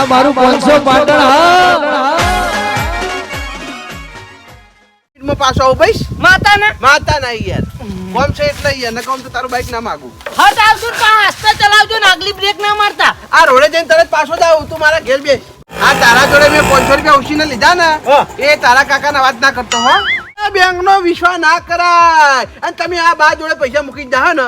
આ મારું પાંચસો પાટણ હા. પાછો આવું ભાઈ માતા ના માતા ના યાર. કોમ છે એટલે યાર ને કોમ તો તારું બાઈક ના માગું. હટ આવજો ને પણ આસ્તે ચલાવજો ને આગલી બ્રેક ના મારતા. આ રોડે જઈને તરત પાછો જ આવું તું મારા ઘેર બેસ. આ તારા જોડે મેં પાંચસો રૂપિયા ઉછીને લીધા ને એ તારા કાકા ના વાત ના કરતો હો. બેંક નો વિશ્વાસ ના કરાય. અને તમે આ બા જોડે પૈસા મૂકી જ જાઓ ને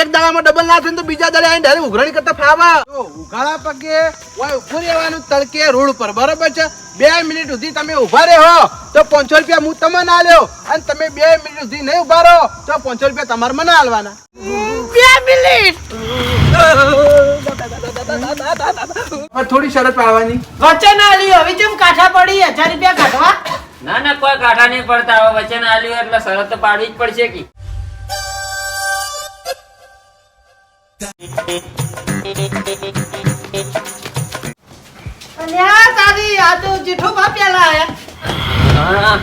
એક દાડામાં ડબલ ના થાય ને તો બીજા દાડે આવીને ડાયરેક્ટ ઉઘરાણી કરતા ફાવા. જો ઉઘાડા પગે હોય ઉભું રહેવાનું તડકે રોડ ઉપર બરોબર છે? બે મિનિટ સુધી તમે ઊભા રહો તો પાંચસો રૂપિયા હું તમને લ્યો અને તમે બે મિનિટ સુધી નહીં ઊભા રહો તો પાંચસો રૂપિયા તમારે મને આલવાના. બે મિનિટ! થોડી શરત પાડવાની. વચ્ચે ના લ્યો હવે જેમ કાઠા પડી? હજાર રૂપિયા કાઢવા ના ના કોઈ કાઠા નહીં પડતા. હવે વચન આલ્યું એટલે શરત તો પાડવી જ પડશે કે. તારી આ તો જેઠો બા પેલા આયા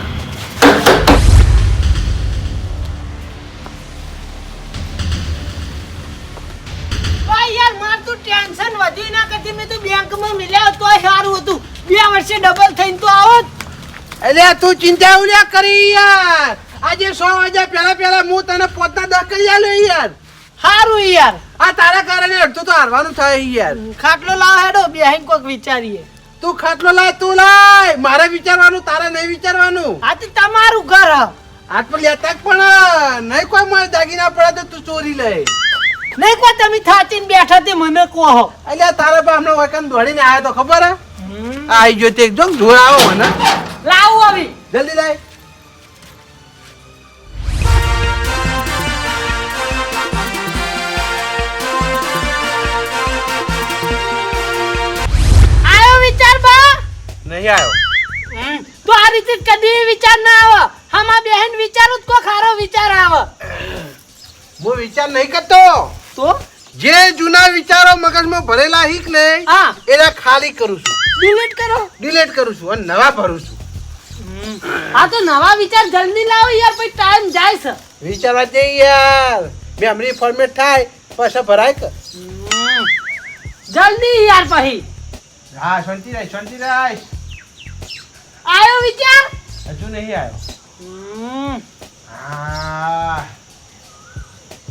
હા યાર માર તું ટેન્શન વધી ના કરતી. મેં તો બેંકમાં મિલ્યા તો સારું હતું. બે વર્ષે ડબલ થઈને તો આવત એટલે તું ચિંતા ઉલ્યા કરી યાર. આજે સો વાગ્યા પહેલા પહેલા હું તને પોતા દસ કરી આલ્યો યાર. સારું યાર. આ તારા કારણે અડધું તો હારવાનું થાય યાર. ખાટલો લાવ હેડો બેહીન કોક વિચારીએ. તું ખાટલો લાય તું લાય. મારે વિચારવાનું તારે નહીં વિચારવાનું. આ તો તમારું ઘર. હાથ પર લેતા જ પણ નહીં કોઈ મને દાગીના પડે તો તું ચોરી લે. નહીં કોઈ તમે થાચીને બેઠા તે મને કહો. એટલે તારા પર હમણાં વકન દોડીને આવ્યો તો ખબર હે? આઈ ગયો તે એકદમ જોડાવો મને. લાવો આવી. જલ્દી લાય. નહીં આવ્યો. તો આ રીતે કદી વિચાર ના આવે. હમા બહેન વિચારો તો ખારો વિચાર આવે. હું વિચાર નહીં કરતો. તો? જે જૂના વિચારો મગજમાં ભરેલા હીક ને હા. એના ખાલી કરું છું. ડિલીટ કરો. ડિલીટ કરું છું અને નવા ભરું છું. આ તો નવા વિચાર જલ્દી લાવો યાર પછી ટાઈમ જાય છે. વિચારવા જઈએ યાર. મેમરી ફોર્મેટ થાય પાછા ભરાય કે. જલ્દી યાર પછી. હા શાંતિ રાખ શાંતિ રાખ આયો વિચાર હજુ નહીં આવ્યો હા.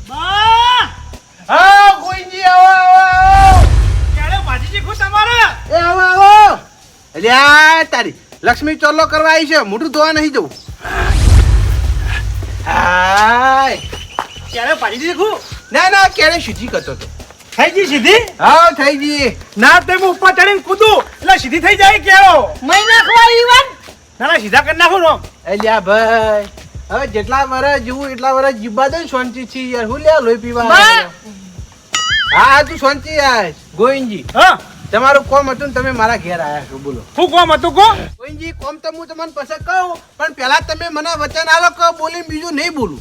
બા! હા કોઈજી આવો આવો આવો. એ આવો આવો. અલ્યા તારી લક્ષ્મી ચોલ્લો કરવા આવી છે. મોટું ધોવા નહીં જવું. હાય. ક્યારે પાડી દીધું ના ના ક્યારે સુધી કરતો તો થઈ ગઈ સીધી? હા થઈ ગઈ. ના તે હું ઉપર ચડીને કૂદું. એટલે સીધી થઈ જાય કેવો? મય નાખવા ઈવન ના ના સીધા કરી નાખું રોમ. અલ્યા ભાઈ હવે જેટલા વરસ જીવું એટલા વર્ષ જીવવા દે શાંતિ થી યાર. હું લે લોહી પીવા હા હા તું શાંતિ યાર ગોવિંદજી હા. તમારું કોમ હતું ને તમે મારા ઘેર આવ્યા છો બોલો. શું કોમ હતું કો? ગોવિંદજી કોમ તો હું તમને પછી કહું પણ પહેલા તમે મને વચન આલો કે બોલીને બીજું નહીં બોલું?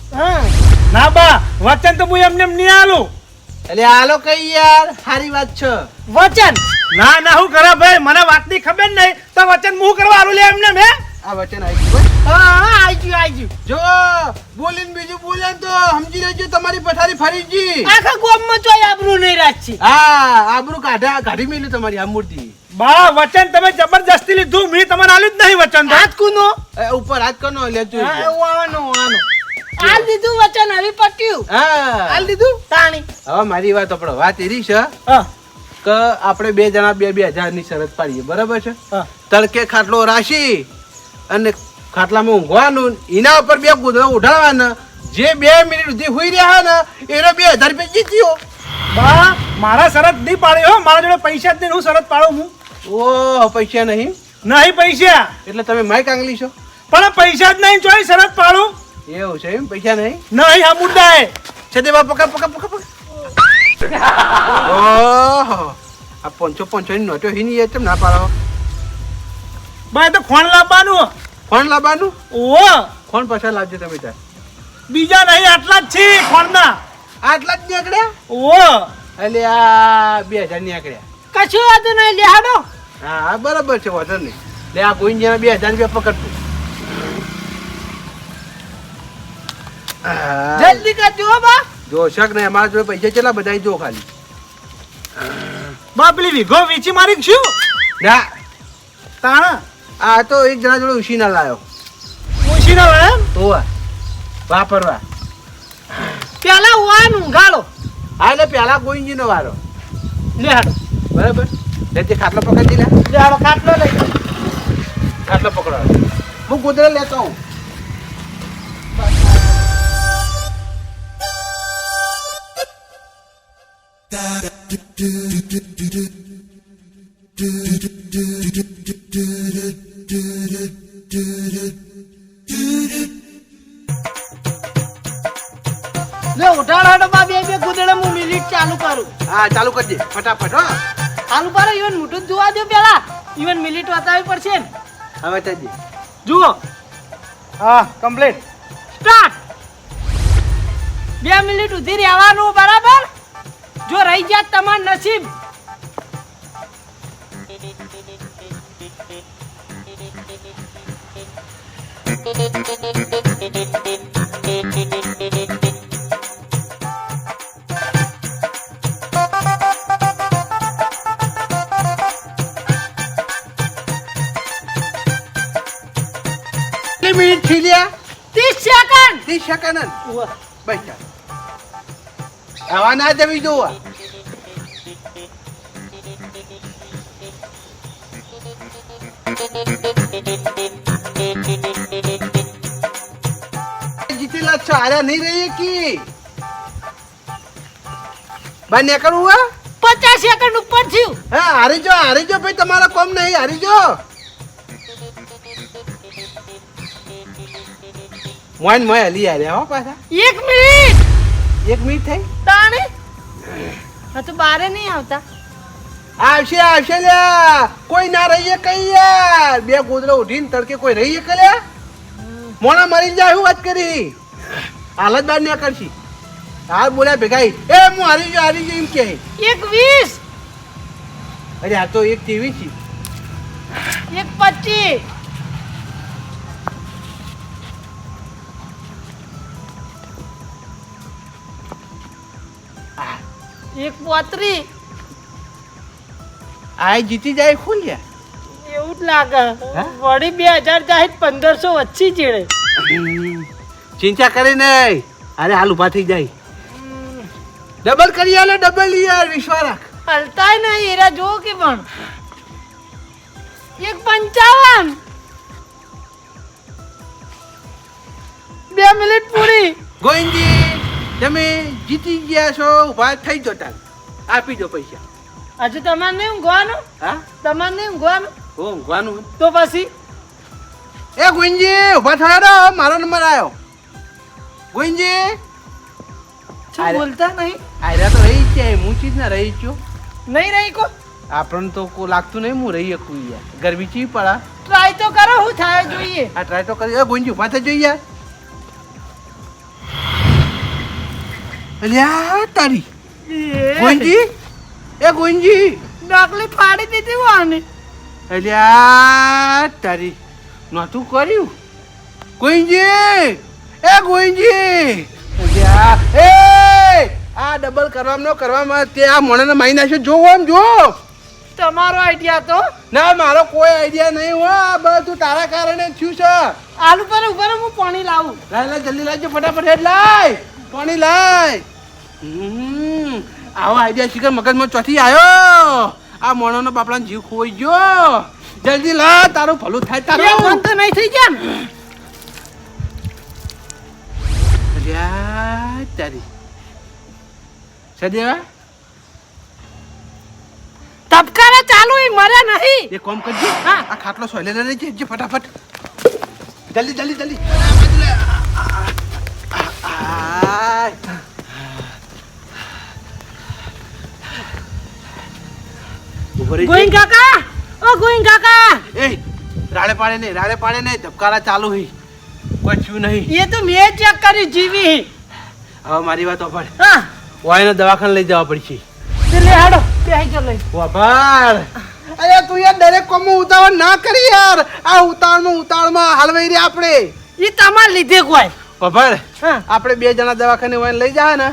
ના બા વચન તો હું એમને એમ નહીં આલું. એટલે આલો કઈ યાર સારી વાત છે. વચન. ના ના હું કરે ભાઈ? મને વાતની ખબર નહીં. તો વચન હું કરવા આલું લે એમને મેં? આ વચન આવી ગયું હા. હા ગયું આઈ ગયું. જો બોલીને બીજું બોલે તો સમજી લેજો તમારી પથારી ફરી ગઈ. આખા ગોમમાં ચોય આબરૂ નહીં રાખી. હા આબરૂ કાઢા કાઢી મેલ્યું તમારી આ મૂર્તિ બા વચન તમે જબરજસ્તી લીધું. મેં તમને આલ્યું જ નહીં વચન હાથ કુનો. ઉપર હાથ કરનો લેજો આવવાનું આવવાનું આ દીધું વચન હવે પટ્યું. હા. હાલ દીધું? તાણી. હવે મારી વાત આપણો વાત એરી છે હા. કે આપણે બે જણા બે બે હજારની શરત પાડીએ બરાબર છે? તડકે ખાટલો રાશી અને ખાટલામાં ઊંઘવાનું એના ઉપર બે ગુદરો ઉઠાડવાના જે બે મિનિટ સુધી હુઈ રહ્યા ને એનો બે હજાર રૂપિયા જીત્યો બા મારા શરત નહીં પાડી હો મારા જોડે પૈસા જ નહીં હું શરત પાડું હું ઓહ પૈસા નહીં? નહીં પૈસા. એટલે તમે માઇક આંગલી છો? પણ પૈસા જ નહીં જોઈ શરત પાડું. એવું છે એમ? પૈસા નહીં? નહીં આ મુદ્દા હે બા પકા પકા પકા પકા ઓહો. આ પાંચસો પાંચસો ની નોટો હિની યાર કેમ ના પાડો? બા તો ફોન લાવવાનું. ફોન લાવવાનું? ઓ ફોન પાછા લાવજો તમે ત્યાં. બીજા નહીં આટલા જ છે ખોણના. આટલા જ નીકળ્યા? ઓ એટલે આ બે હજાર નીકળ્યા. કશું વાંધો નહીં લેહાડો હા હા બરાબર છે વાંધો નહીં. લે આ કોઈ બે હજાર રૂપિયા પકડતું જલ્દી કરજો બા. જો શક ને અમારા જોડે પૈસા કેટલા બધા જો ખાલી. બા પેલી વિગો વેચી મારી શું? ના. તાણા? આ તો એક જણા જોડે ઉછીના લાયો. ઉશી ના લાયો ઓવા વાપરવા. પેલા વાન ગાળો હા એટલે પેલા ગોઈંજીનો વારો. લે હાડો બરાબર? લે તે ખાટલો પકડી લે. લે હાડો ખાટલો લઈ ખાટલો પકડો. હું ગોદરે લેતો હું લે ઉઠાડ હાડો બે બે ગુદડે હું મિનિટ ચાલુ કરું. હા ચાલુ કરજે. ફટાફટ હો. ચાલુ કરો ઇવન મોટું જ જોવા દો પેલા. ઇવન મિનિટ બતાવવી પડશે ને. હવે થજી. જુઓ. હા કમ્પ્લીટ સ્ટાર્ટ બે મિનિટ ઉધી રહેવાનું બરાબર? જો રહી ગયા તમાર નસીબ. મિનિટ થઈ લ્યા? ત્રીસ સેકન્ડ ત્રીસ સેકન્ડ બસ આવા ના જવી જોવા. જીતેલા છો હાર્યા નહીં રહીએ કી? ભાઈ નેકર હા? પચાસ એકર ઉપર થયું. હા હારી જો હારી જો ભાઈ તમારા કોમ નહીં હારી જો. મોઈન મોય હલી આર્યા હો પાછા. એક મિનિટ. એક મિનિટ થઈ? તાણે? હા તો બારે નહીં આવતા. આવશે આવશે લ્યા કોઈ ના રહીએ કઈ યાર બે ગોદરા ઉઠીને તડકે કોઈ રહીએ કે લ્યા મોણા મરી જાય હું વાત કરી? હાલત બાર ને કરશી. હાલ બોલ્યા ભેગાઈ. એ હું હારી ગયો હારી ગયો એમ કે. એક વીસ. અરે આ તો એક ટીવી છે. એક પચીસ. એક પોતરી. આ જીતી જાય ખોલ્યા એવું જ લાગે. વળી બે હજાર જાય પંદરસો વચ્ચી ચીડે ચિંતા કરી નહીં. અરે હાલ ઊભા થઈ જાય. ડબલ કરી આલે ડબલ યાર વિશ્વા રાખ. હલતાય નહીં એરા જો કે પણ. એક પંચાવન. બે મિનિટ પૂરી. ગોવિંદજી. તમે જીતી ગયા છો ઊભા થઈ જો તાર. આપી દો પૈસા. હજુ તમારે નહીં ઊંઘવાનું? હા? તમારે નહીં ઊંઘવાનું? હું ઊંઘવાનું? તો પછી? એ ગોવિંદજી ઊભા થયા રહો મારો નંબર આવ્યો ગોવિંદજી શું બોલતા નહીં? આયરા તો રહી છે હું ચીજ ના રહી છું. નહીં રહી કો આપણને તો કોઈ લાગતું નહીં હું રહી શકું યાર. ગરબી ચી પડા? ટ્રાય તો કરો હું થાય જોઈએ. આ ટ્રાય તો કરી. એ ગોવિંદજી ઊભા થઈ જોઈએ. અલ્યા તારી. ગોંજી એ ગોંજી ડાકલી ફાડી દીધી વાને અલ્યા તારી. નહોતું કર્યું? ગોંજી એ ગોંજી અલ્યા એ આ ડબલ કરવામાં કરવામાં તે આ મોણાને મારી નાખ્યો. જોવો આમ જો. તમારો આઈડિયા તો? ના મારો કોઈ આઈડિયા નહીં હો. આ બધું તારા કારણે થયું છે. આલુ પર ઉપર હું પાણી લાવું. લાય લાય જલ્દી લાવજો ફટાફટ હેડ લાય. પાણી લાય. આવો આઈડિયા શીખર મગજમાં ચોથી આવ્યો આ મોણોનો બાપડાનો જીવ ખોઈ ગયો. જલ્દી લા તારું ભલું થાય તારું. ફોન તો નહીં થઈ ગયા તારી. સદેવા તપકારા ચાલુ એ મરે નહીં. એ કોમ કરજે. હા. આ ખાટલો સોલે લઈ જજે ફટાફટ. જલ્દી જલ્દી જલ્દી. રહી ગોઈંગ કાકા! ઓ ગોઈંગ કાકા! એ રાડે પાડે નહીં રાડે પાડે નહીં ધબકારા ચાલુ હી. કોઈ થયું નહીં. એ તો મેં ચેક કરી જીવી હવે મારી વાત ઓફર હા. વાયને દવાખાને લઈ જવા પડશે. લે હાડો તે આઈ ચાલો વાભાર અરે તું યાર દરેક કોમમાં ઉતાવળ ના કરી યાર. આ ઉતાવળમાં ઉતાવળમાં હલવાઈ રહ્યા આપણે. એ તમાર લીધે કોઈ. વાભાર હા. આપણે બે જણા દવાખાને વાયને લઈ જાય ને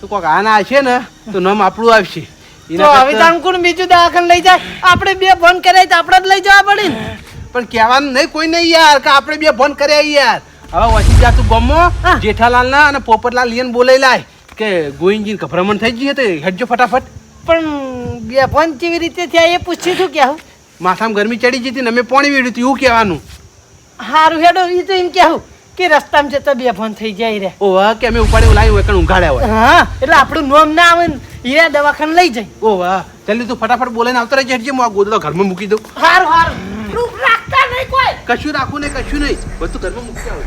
તો કોક આના આવશે ને તો નામ આપણું આવશે. તો હવે તાંકુણ બીજું દવાખાને લઈ જાય. આપણે બે ફોન કર્યા તો આપણે જ લઈ જવા પડે ને. પણ કહેવાનું નહીં કોઈ નહીં યાર કે આપણે બે ફોન કર્યા યાર. હવે વસી જા તું ગમો હા. જેઠાલાલ ના અને પોપટલાલ લઈને બોલાઈ લાય કે ગોવિંદજી ગભરામણ થઈ ગઈ તો હેડજો ફટાફટ. પણ બે ફોન કેવી રીતે થયા એ પૂછ્યું છું કે માથામાં ગરમી ચડી જતી ને અમે પાણી વીડ્યું હતું એવું કહેવાનું. સારું હેડો એ તો એમ કેવું કે રસ્તામાં જતા બે ફોન થઈ જાય રે. ઓવા કે અમે ઉપાડે લાવી હોય કણ ઉઘાડે હોય. હા એટલે આપણું નોમ ના આવે ને એ દવાખાને લઈ જાય. ઓવા જલ્દી તું ફટાફટ બોલાઈને આવતો રહેજે હેડજે હું આ ગોદડો ઘરમાં મૂકી દઉં. હારું હારું. રૂપ રાખતા નહીં કોઈ. કશું રાખવું નહીં કશું નહીં. બધું ઘરમાં મૂકી આવું.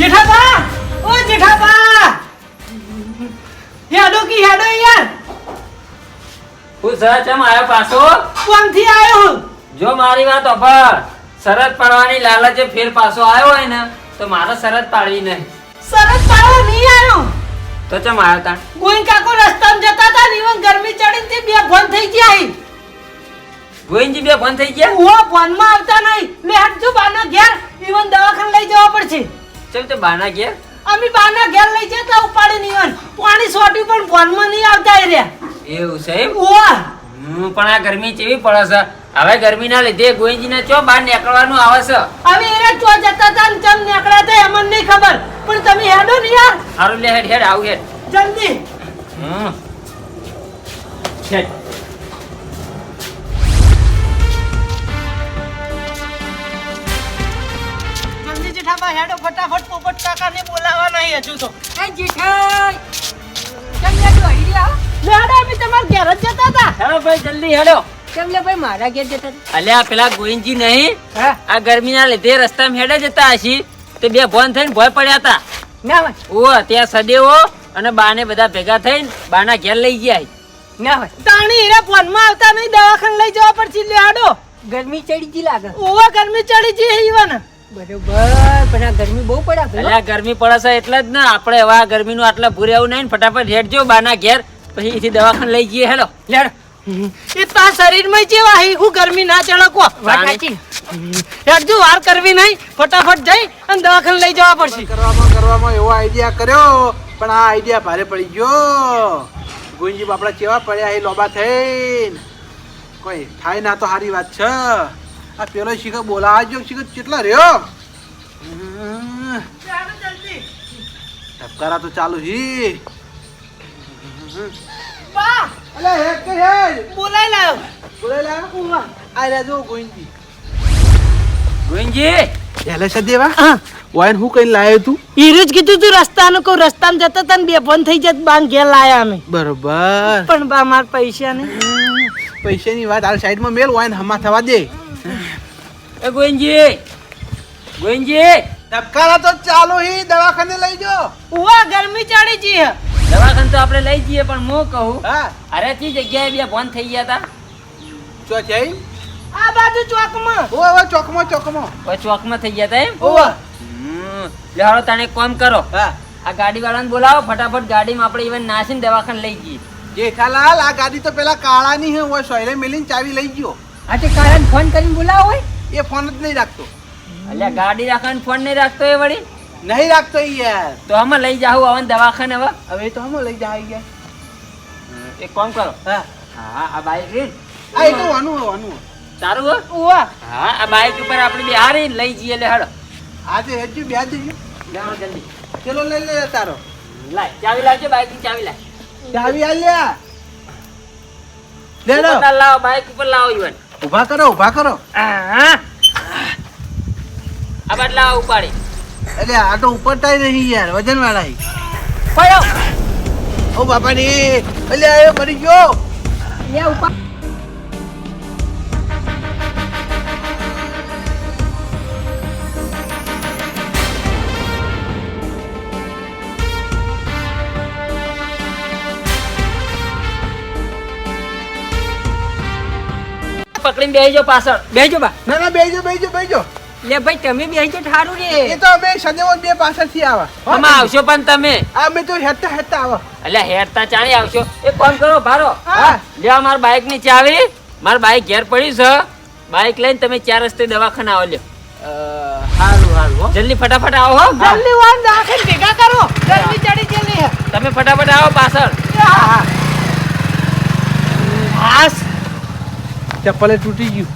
જેઠાબા! ઓ જેઠાબા! હેડો કી હેડો યાર. હું સર ચમ આવ્યો પાછો? કોણથી આવ્યો હું? જો મારી વાત અભર શરત પાડવાની લાલચે ફેર પાછો આવ્યો હોય ને તો મારે શરત પાડવી નહીં. શરત પાડો નહીં આવ્યો તો ચમ આવ્યો તાણ ગોઈન કાકો રસ્તામાં જતા હતા ને ઈવન ગરમી ચડી તે બે ફોન થઈ ગયા. ગોવિંદજી બે બંધ થઈ ગયા? ઓ ફોનમાં આવતા નહીં. લે હટજો બાના ઘેર ઈવન દવાખાને લઈ જવા પડશે. ચમ તે બાના ગયા અમે બાના ઘેર લઈ જતા ઉપાડી નહીં ઈવન પાણી સોટી પણ ફોનમાં નહીં આવતા એ રહ્યા. એવું છે એમ? હું પણ આ ગરમી કેવી પડે છે? હવે ગરમીના લીધે ગોવિંદજીને ચો બહાર નીકળવાનું આવે છે? હવે એરા ચો જતા હતા ને ચમ નીકળ્યા હતા એમને નહીં ખબર. પણ તમે હેડો ને યાર. સારું લે હેડ હેડ આવું હેડ. જલ્દી. હમ. હેડ. જલ્દી હેડો ફટાફટ પોપટ કાકાને બોલાવા નહીં હજુ તો. અમે તમારા ઘેર જ જતા હતા. હેડો ભાઈ જલ્દી હેડો. ભાઈ મારા ઘેર જતા હતા? અલ્યા પેલા ગોવિંદજી નહીં. હા? આ ગરમીના લીધે રસ્તામાં હેડે જતા હશી. તો બે ભોન થઈને ભોય પડ્યા હતા. ના હોય. ઓ ત્યાં સદેવો અને બાને બધા ભેગા થઈને બાના ઘેર લઈ ગયા ના હોય. તાણી હીરા ફોનમાં આવતા નહીં દવાખાને લઈ જવા પડશે લે હેડો. ગરમી ચડી જી લાગે. ઓવા ગરમી ચડી ઈવન. બરોબર પણ આ ગરમી બહુ પડે છે ગરમી પડે છે એટલે જ ને આપણે હવે આ ગરમીનું આટલા ભૂરે આવું નહીં ફટાફટ ફટાફટ હેડજો બાના ઘેર પછી એથી દવાખાને લઈ જઈએ હેલો લેડો. એ તા શરીરમાં જેવા હી હું ગરમી ના ચડકો વાત વાર કરવી નહીં ફટાફટ જઈ અને દવાખાને લઈ જવા પડશે. કરવામાં કરવામાં એવો આઈડિયા કર્યો પણ આ આઈડિયા ભારે પડી ગયો. ગુંજી બાપડા કેવા પડ્યા એ લોબા થઈ કોઈ થાય ના તો સારી વાત છે. આ પેલો શીખર બોલાવા જો શીખર કેટલા રહ્યો? ધબકારા તો ચાલુ હી. અલે હેડ કે હેડ? બોલાઈ લાયો. બોલેલા આ રહ્યા જો ગોવિંદજી. ગોવિંદજી? હેલે સદેવા? હા હું કઈ લાયો તું? હીરું જ કીધું તું રસ્તાનું કહું રસ્તામાં જતા તને બે ફોન થઈ જત બાન ઘેર લાયા અમે. બરોબર. પણ બા માર પૈસા નહીં પૈસાની વાત હાલ સાઈડમાં મેલ વાઈન હમા થવા દે. એ ગોવિંદજી. ગોવિંદજી. ધબકારા તો ચાલુ હી દવાખાને લઈ જો. ઉવા ગરમી ચડી હે. દવાખાને તો આપણે લઈ જઈએ પણ મો કહું હા. અરે તી જગ્યાએ બે ફોન થઈ ગયા હતા ચો છે આ બાજુ ચોકમાં. ઓ ચોકમાં ચોકમાં. ઓ ચોકમાં થઈ ગયા હતા એમ? ઓ હમ. લે હાલો તને કોમ કરો. હા. આ ગાડી વાળાને બોલાવો ફટાફટ ગાડીમાં આપણે ઈવન નાસીને દવાખાને લઈ જઈએ. જેઠાલાલ આ ગાડી તો પેલા કાળાની હે ઓય સોયલે મેલીને ચાવી લઈ ગયો. આજે કારણ કાળાને ફોન કરીને બોલાવો હોય. એ ફોન જ નહીં રાખતો. એટલે ગાડી રાખવાનો ફોન નહીં રાખતો એ વળી? નહીં રાખતો યાર. તો અમે લઈ જાવ આવન દવાખાને હવે. હવે તો અમે લઈ જાય ગયા એક કામ કરો. હા. હા આ બાઈક રીન આ એ તો વાનું વાનું. તારું હો? હા આ બાઈક ઉપર આપણે બિહારી લઈ જઈએ લે હડો. આજે હેડજો બે જજો જાઓ જલ્દી. ચલો લઈ લે તારો. લાય ચાવી લાવજો બાઈકની ચાવી લાય. ચાવી આલ્યા લેડો. લાવ લાવો બાઈક ઉપર લાવો ઇવન ઊભા કરો ઊભા કરો. આ બદલા ઉપાડી. એટલે આ તો ઉપરતાય નહીં યાર વજન વાળા પડ્યો ઓ બાપાની એટલે એ મરી ગયો. એ ઉપર પકડીને બેસી પાછળ. બેજો બા. ના ના બેજો બેજો બેજો લે ભાઈ તમે બેસી તો ઠારું એ તો અમે સદેવો બે પાછળથી આવા. અમે આવશો પણ તમે. આ અમે તો હેતા હેતા આવા. એટલે હેરતા ચાણી આવશો. એ કામ કરો ભારો હા. લ્યો માર બાઈકની ચાવી. માર બાઈક ઘેર પડી છે. બાઈક લઈને તમે ચાર રસ્તે દવાખાના આવો લ્યો. હારું હારું જલ્દી ફટાફટ આવો હો. જલ્દી વાન દાખલ ભેગા કરો. જલ્દી ચડી જલ્દી તમે ફટાફટ આવો પાછળ. હાસ ચપ્પલે તૂટી ગયું.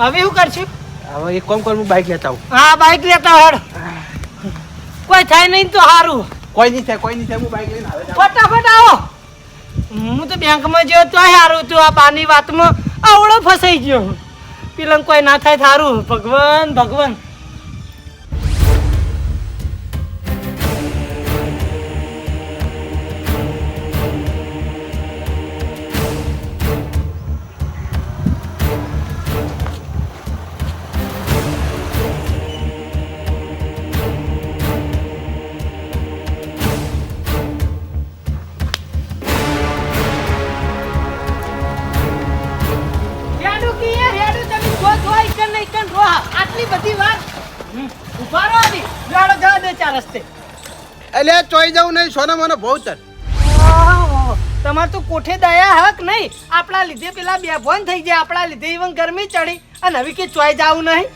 હવે શું કરશું? હવે એક કામ કર હું બાઈક લેતા આવું. હા બાઈક લેતા હડ કોઈ થાય નહીં તો સારું કોઈ નહીં થાય કોઈ નહીં થાય હું બાઈક લઈને આવે. ફટાફટ આવો. હું તો બેંકમાં ગયો તો સારું તું આ પાની વાતમાં આવડો ફસાઈ ગયો પેલા કોઈ ના થાય સારું ભગવાન ભગવાન. રસ્તે. એટલે ચોઈ જવું નહીં સોના મને બહુ તર તમાર તો કોઠે દયા હક નહીં. આપણા લીધે પેલા બે ભોન થઈ ગયા આપણા લીધે ઈવન ગરમી ચડી. અને હવે કે ચોઈ જાવું નહીં?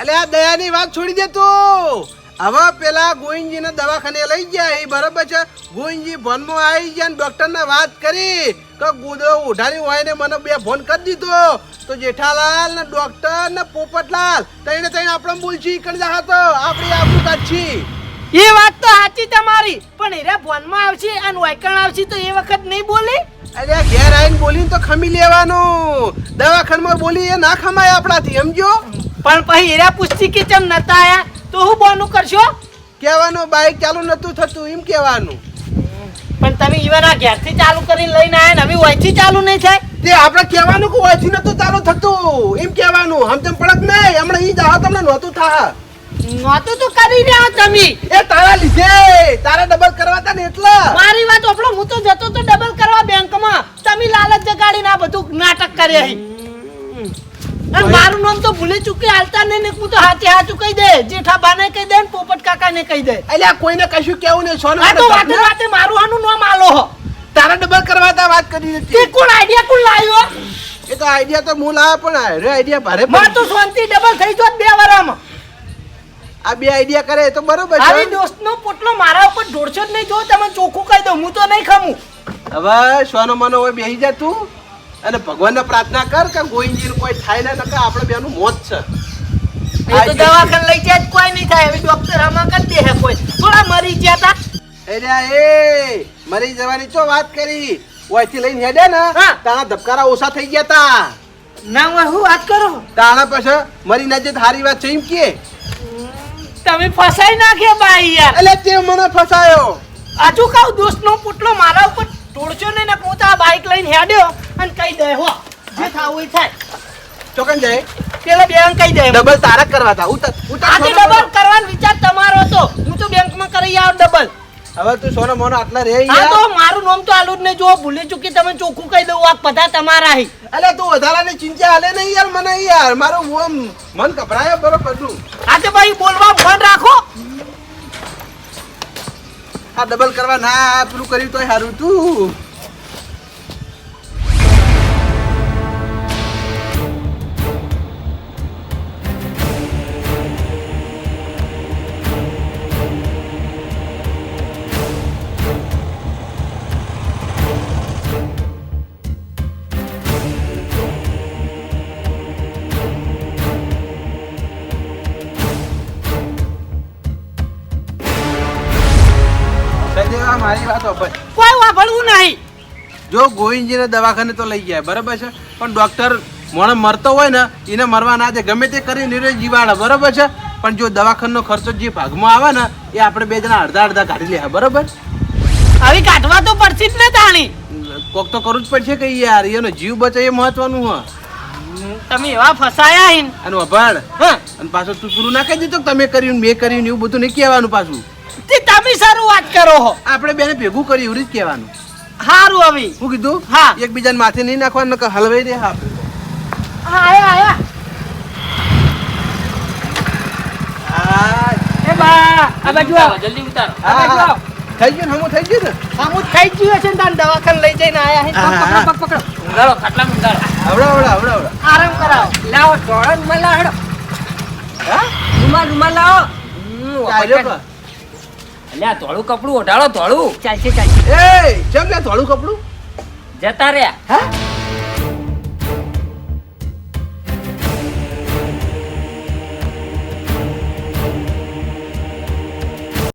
એટલે આ દયાની વાત છોડી દે તું. હવે પેલા ગોવિંદજીને દવાખાને લઈ ગયા એ બરાબર છે? ગોવિંદજી ભોનમાં આવી ગયા ને વાત કરી કે ગુદો ઉઠાની હોય ને મને બે ફોન કરી દીધો. તો જેઠાલાલ ને ડોક્ટર ને પોપટલાલ તઈને તઈને આપણે બોલશી કરી જા તો આપણી આપણું કાઢછી એ વાત તો સાચી તમારી. પણ એરા ભોનમાં આવશે અને વાયકણ આવશે તો એ વખત નહીં બોલી? અરે ઘેર આવીને બોલીને તો ખમી લેવાનું. દવાખાનામાં બોલી એ ના ખમાય આપણાથી સમજો? પણ પછી એરા પૂછતી કે ચમ નતા આયા? તો હું બોનું કરશો? કહેવાનું બાઈક ચાલુ નતું થતું. એમ કહેવાનું. પણ તમે ઈવન આ ઘેરથી ચાલુ કરીને લઈને આયા ને હવે ઓછી ચાલુ નહીં થાય? તે આપણે કહેવાનું કે ઓછી નતું ચાલુ થતું? એમ કહેવાનું. હમ તેમ પડક નહીં હમણાં ઈ જાહ તમને નહોતું થાહ. નહોતું તો કરી રહ્યા તમે. એ તારા લીધે. તારા ડબલ કરવા તા ને એટલે. મારી વાત ઓપડો હું તો જતો તો ડબલ કરવા બેંકમાં. તમે લાલચ જગાડીને આ બધું નાટક કરે છે અને મારું નામ તો ભૂલી ચૂકી હાલતા નહીં ને હું તો હાથે હાચું કહી દે. જેઠાબાને કહી દે ને પોપટ કાકાને કહી દે. અલ્યા કોઈને કશું કેવું નહીં. સોનું આ તો વાતે વાતે મારું આનું નામ આલો હો. તારા ડબલ કરવા તા વાત કરી તે કોણ આઈડિયા કોણ લાવ્યો એ તો આઈડિયા તો હું લાવ્યો પણ રે આઈડિયા ભારે મા તો શાંતિ ડબલ થઈ જો બે વારમાં. આ બે આઈડિયા કરે તો બરોબર આવી છે દોસ્તનો પોટલો મારા ઉપર ઢોળશો જ નહીં જો તમે ચોખ્ખું કહી દો હું તો નહીં ખમું. હવે સોનો મનો હોય બેહી જા તું અને ભગવાનને પ્રાર્થના કર કે ગોવિંદજીને કોઈ થાય ના નકા આપણે બેનું મોત છે. એ તો દવાખાને લઈ જાય કોઈ નહીં થાય હવે ડોક્ટર આમાં કરી દે હે કોઈ. થોડા મરી ગયા તા. એ મરી જવાની ચો વાત કરી? ઓયથી લઈને હેડે ને હા. ધબકારા ઓછા થઈ ગયા તા. ના હું હું વાત કરો. તાણા પછી મરી ના જે હારી વાત છે એમ કે. તમે ફસાઈ નાખ્યા યાર. એટલે તે મને ફસાયો. આજુ કાઉ દોસ્તનો પુટલો મારા ઉપર તોડજો ને ને હું તો આ બાઈક લઈને હેડ્યો અને કહી દે હો જે થાવું થાય. ચોકન જાય. પેલા બેંક કહી દે. ડબલ તારા કરવા તા. હું તો આજે ડબલ કરવાનો વિચાર તમારો હતો. હું તો બેંકમાં કરી આવ ડબલ હવે તું સોનો મોનો આટલા રે હા તો મારું નામ તો આલુ જ નહીં. જો ભૂલી ચૂકી તમે ચોખ્ખું કહી દઉં આ બધા તમારા હી. અલે તું વધારાની ચિંતા હાલે નહીં યાર મને યાર. મારું આમ મન ગભરાયો બરોબરનું આજે ભાઈ બોલવા મન રાખો. આ ડબલ કરવા ના પેલું કર્યું તોય સારું તું. મારી વાત હોય કોઈ વાપરવું નહીં. જો ગોવિંદજીને દવાખાને તો લઈ જાય બરાબર છે? પણ ડોક્ટર મોણે મરતો હોય ને એને મરવા ના દે. ગમે તે કરીને નિર્ણય જીવાડે બરાબર છે? પણ જો દવાખાનો ખર્ચો જે ભાગમાં આવે ને એ આપણે બે જણા અડધા અડધા કાઢી લે બરાબર? હવે કાઢવા તો પડશે જ ને તાણી. કોક તો કરવું જ પડશે કે યાર એનો જીવ બચે એ મહત્વનું હોય. તમે એવા ફસાયા હિન અને અભાડ હા. અને પાછું તું પૂરું ના કહી દીધું કે તમે કર્યું મેં કર્યું એવું બધું નહીં કહેવાનું પાછું. તે તમે સારું વાત કરો હો. આપણે બેને ભેગું કરી એવું જ કહેવાનું. હારું હવે. હું કીધું હા. એકબીજાને માથે નહીં નાખવાનું કે હલવાઈ દે હા. આયા આયા. એ બા આ બાજુ આવો. જલ્દી ઉતારો. આ બાજુ આવો. થઈ ગયું હમું થઈ ગયું ને? સામું થઈ ગયું છે ને તાન દવાખાને લઈ જઈને આયા હે. પકડો પકડો. પકડો ઉતારો ખાટલામાં ઉતારો આવડા આવડા આવડા આવડા. આરામ કરાવો. લાવો રૂમાલ લાવો. હેડો હા? રૂમાલ રૂમાલ લાવો. અલ્યા ધોળું કપડું ઓઢાળો ધોળું. ચાલશે ચાલશે. એ ચમ લે થોડું કપડું? જતા રહ્યા. હા?